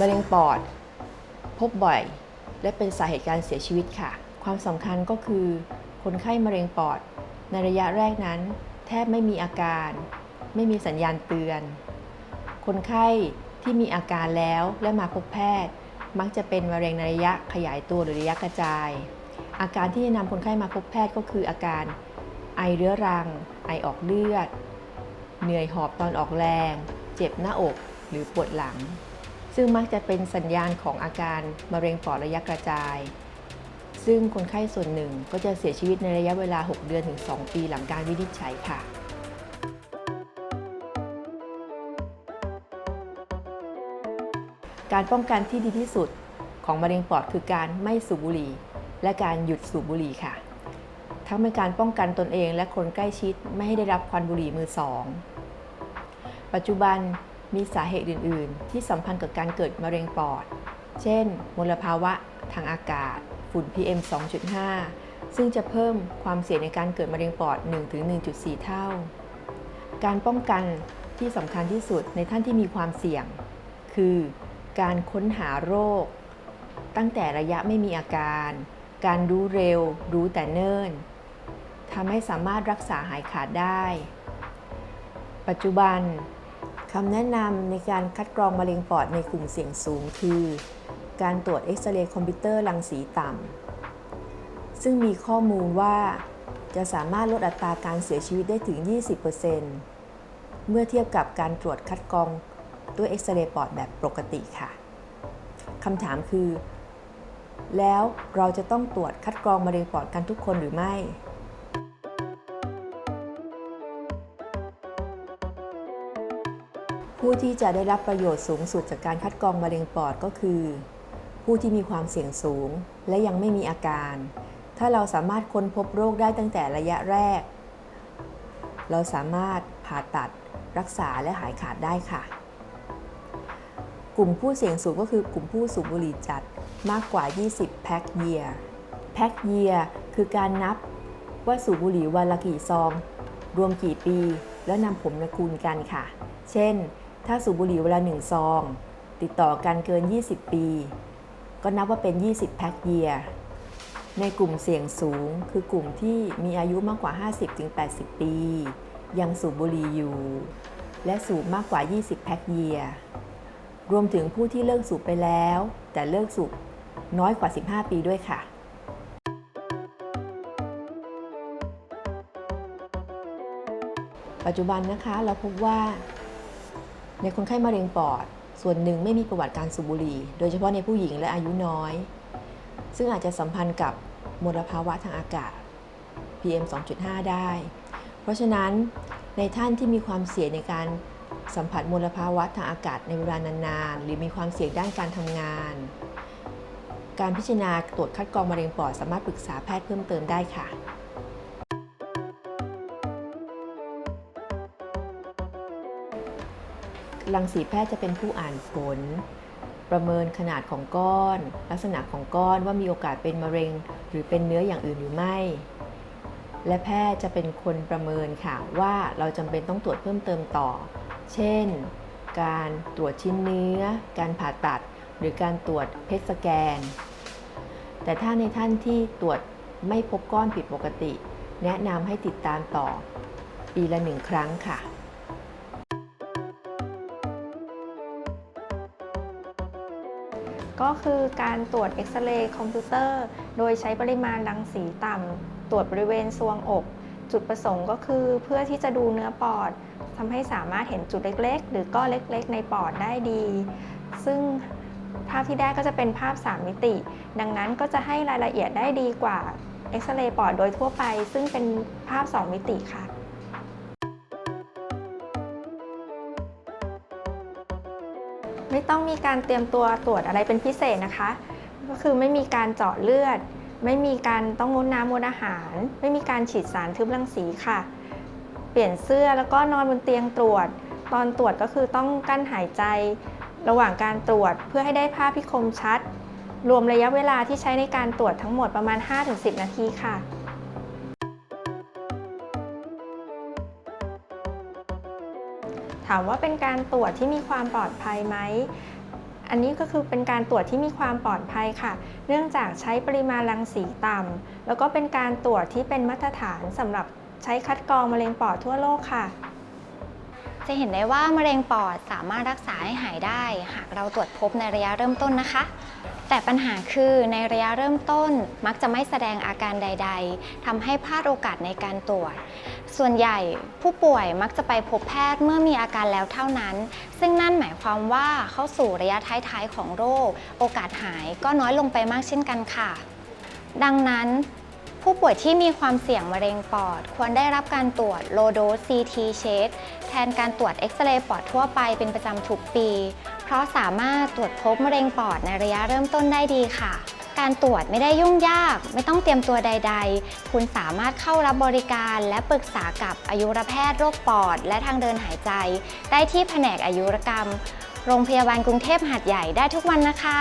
มะเร็งปอด พบบ่อย และเป็นสาเหตุการเสียชีวิตค่ะ ความสำคัญก็คือ คนไข้มะเร็งปอด ในระยะแรกนั้น แทบไม่มีอาการ ไม่มีสัญญาณเตือน คนไข้ที่มีอาการแล้วและมาพบแพทย์ มักจะเป็นมะเร็งในระยะขยายตัวหรือระยะกระจาย อาการที่จะนำคนไข้มาพบแพทย์ก็คืออาการไอเรื้อรัง ไอออกเลือด เหนื่อยหอบตอนออกแรง เจ็บหน้าอกหรือปวดหลัง ซึ่งมักจะเป็นสัญญาณของอาการมะเร็งปอดระยะกระจาย ซึ่งคนไข้ส่วนหนึ่งก็จะเสียชีวิตในระยะเวลา 6 เดือนถึง 2 ปีหลังการวินิจฉัยค่ะการป้องกันที่ดีที่สุดของมะเร็งปอดคือการไม่สูบบุหรี่ และการหยุดสูบบุหรี่ค่ะ ทั้งเป็นการป้องกันตนเองและคนใกล้ชิดไม่ให้ได้รับควันบุหรี่มือสอง ปัจจุบัน มีสาเหตุอื่น ๆ ที่สัมพันธ์กับการเกิดมะเร็งปอด เช่น มลภาวะทางอากาศ ฝุ่น PM 2.5 ซึ่งจะเพิ่มความเสี่ยงในการเกิดมะเร็งปอด 1-1.4 เท่า การป้องกันที่สำคัญที่สุดในท่านที่มีความเสี่ยง คือการค้นหาโรค ตั้งแต่ระยะไม่มีอาการ การรู้เร็ว รู้แต่เนิ่นทำให้สามารถรักษาหายขาดได้ ปัจจุบัน คำแนะนำในการคัดกรองมะเร็งปอดในกลุ่มเสี่ยงสูงคือ การตรวจเอ็กซเรย์คอมพิวเตอร์รังสีต่ำ ซึ่งมีข้อมูลว่าจะสามารถลดอัตราการเสียชีวิตได้ถึง 20%เมื่อเทียบกับการตรวจคัดกรองด้วยเอ็กซเรย์ปอดแบบปกติค่ะคำถามคือ แล้วเราจะต้องตรวจคัดกรองมะเร็งปอดกันทุกคนหรือไม่ ผู้ที่จะได้รับประโยชน์สูงสุดจากการคัดกรองมะเร็งปอดก็คือ ผู้ที่มีความเสี่ยงสูงและยังไม่มีอาการ ถ้าเราสามารถค้นพบโรคได้ตั้งแต่ระยะแรก เราสามารถผ่าตัดรักษาและหายขาดได้ค่ะ กลุ่มผู้เสี่ยงสูงก็คือกลุ่มผู้สูบบุหรี่จัดมากกว่า 20 แพ็คเยียร์แพ็คเยียร์คือการนับว่าสูบบุหรี่วันละกี่ซอง รวมกี่ปี แล้วนำผมมาคูณกันค่ะ เช่น ถ้าสูบบุหรี่เวลา1ซอง ติดต่อกันเกิน 20 ปี ก็นับว่าเป็น 20 แพ็คเยียร์ในกลุ่มเสี่ยงสูง คือกลุ่มที่มีอายุมากกว่า 50-80 ปี ยังสูบบุหรี่อยู่ และสูบมากกว่า 20 แพ็คเยียร์รวมถึงผู้ที่เลิกสูบไปแล้ว แต่เลิกสูบน้อยกว่า 15 ปีด้วยค่ะปัจจุบันนะคะเราพบว่า ในคนไข้มะเร็งปอด ส่วนหนึ่งไม่มีประวัติการสูบบุหรี่ โดยเฉพาะในผู้หญิงและอายุน้อย ซึ่งอาจจะสัมพันธ์กับมลภาวะทางอากาศ PM 2.5 ได้ เพราะฉะนั้นในท่านที่มีความเสี่ยงในการสัมผัสมลภาวะทางอากาศในเวลานานๆ หรือมีความเสี่ยงด้านการทำงาน การพิจารณาตรวจคัดกรองมะเร็งปอดสามารถปรึกษาแพทย์เพิ่มเติมได้ค่ะ รังสีแพทย์จะเป็นผู้อ่านผล ประเมินขนาดของก้อน ลักษณะของก้อนว่ามีโอกาสเป็นมะเร็ง หรือเป็นเนื้ออย่างอื่นหรือไม่ และแพทย์จะเป็นคนประเมินค่ะว่าเราจำเป็นต้องตรวจเพิ่มเติมต่อ เช่น การตรวจชิ้นเนื้อ การผ่าตัด หรือการตรวจเพชสแกน แต่ถ้าในท่านที่ตรวจไม่พบก้อนผิดปกติ แนะนำให้ติดตามต่อ ปีละหนึ่งครั้งค่ะ ก็คือการตรวจเอ็กซเรย์คอมพิวเตอร์ โดยใช้ปริมาณรังสีต่ำ ตรวจบริเวณซวงอก จุดประสงค์ก็คือเพื่อที่จะดูเนื้อปอดทำให้สามารถเห็นจุดเล็ก ๆ หรือก้อนเล็ก ๆ ในปอดได้ดี ซึ่งภาพที่ได้ก็จะเป็นภาพ 3 มิติ ดังนั้นก็จะให้รายละเอียดได้ดีกว่าเอ็กซเรย์ปอดโดยทั่วไป ซึ่งเป็นภาพ 2 มิติค่ะ ไม่ต้องมีการเตรียมตัวตรวจอะไรเป็นพิเศษนะคะ ก็คือไม่มีการเจาะเลือด ไม่มีการต้องงดน้ำงดอาหาร ไม่มีการฉีดสารทึบรังสีค่ะ เปลี่ยนเสื้อแล้วก็นอนบนเตียงตรวจ ตอนตรวจก็คือต้องกั้นหายใจ ระหว่างการตรวจเพื่อให้ได้ภาพที่คมชัด รวมระยะเวลาที่ใช้ในการตรวจทั้งหมดประมาณ 5-10 นาทีค่ะามว่าเป็นการตรวจที่มีความปลอดภัยไหมอันนี้ก็คือเป็นการตรวจที่มีความปลอดภัยค่ะ เนื่องจากใช้ปริมาณรังสีต่ำ แล้วก็เป็นการตรวจที่เป็นมาตรฐานสำหรับใช้คัดกรองมะเร็งปอดทั่วโลกค่ะ จะเห็นได้ว่ามะเร็งปอดสามารถรักษาให้หายได้ หากเราตรวจพบในระยะเริ่มต้นนะคะ แต่ปัญหาคือในระยะเริ่มต้นมักจะไม่แสดงอาการใด ๆทำให้พลาดโอกาสในการตรวจ ส่วนใหญ่ผู้ป่วยมักจะไปพบแพทย์เมื่อมีอาการแล้วเท่านั้น ซึ่งนั่นหมายความว่าเข้าสู่ระยะท้ายๆของโรค โอกาสหายก็น้อยลงไปมากเช่นกันค่ะ ดังนั้น ผู้ป่วยที่มีความเสี่ยงมะเร็งปอด ควรได้รับการตรวจ low dose CT check แทนการตรวจเอ็กซเรย์ปอดทั่วไปเป็นประจำทุกปี เพราะสามารถตรวจพบมะเร็งปอดในระยะเริ่มต้นได้ดีค่ะ การตรวจไม่ได้ยุ่งยาก ไม่ต้องเตรียมตัวใด ๆ คุณสามารถเข้ารับบริการและปรึกษากับอายุรแพทย์โรคปอด และทางเดินหายใจ ได้ที่แผนกอายุรกรรม โรงพยาบาลกรุงเทพหัดใหญ่ได้ทุกวันนะคะ